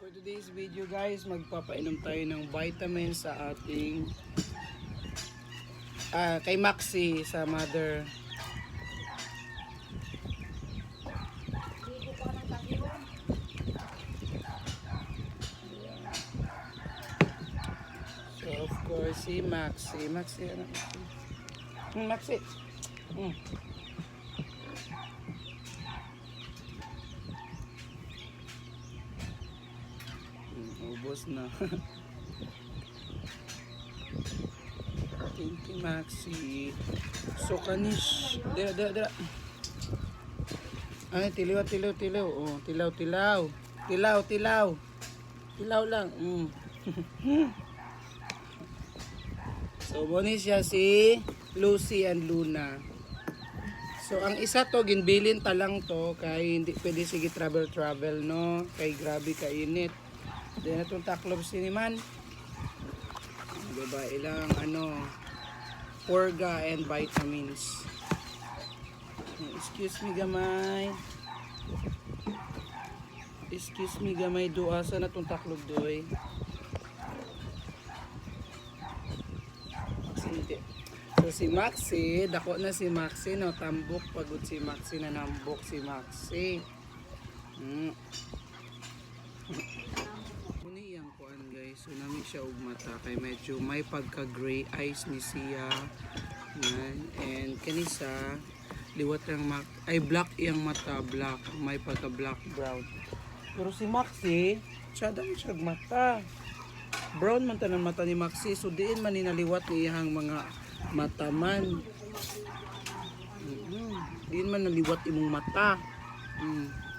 For today's video guys, magpapainom tayo ng vitamins sa ating ah kay Maxi sa mother. So of course si Maxi, Maxi ano? Hmm, Maxi. Hmm. Ubos na. Thank you, Maxi. So, kanish. Dira, dira, dira. Ay, tilaw, tilaw, tilaw. Oh, tilaw, tilaw. Tilaw, tilaw. Tilaw lang. Mm. so, muna siya si Lucy and Luna. So, ang isa to, ginbilin ta lang to, kay hindi pwede sige travel-travel, no? Kay grabe kainit. Then, itong taklob siniman. Babae lang, ano, Porga and vitamins. Excuse me, gamay. Excuse me, gamay, doa sa natong taklob doy. So si Maxi, dako na si Maxi, no, tambok pagod si Maxi na nambok si Maxi. Mm. Siya og mata kay medyo may pagka gray eyes ni siya. Yan. And kanisa liwat ang mak ay black iyang mata, black, may pagka black brown. Pero si Maxi, siya dami siya mata. Brown man tanan mata ni Maxi, so diin man ninaliwat ni iyang mga mata man. Mm, diin man naliwat imong mata. Mm.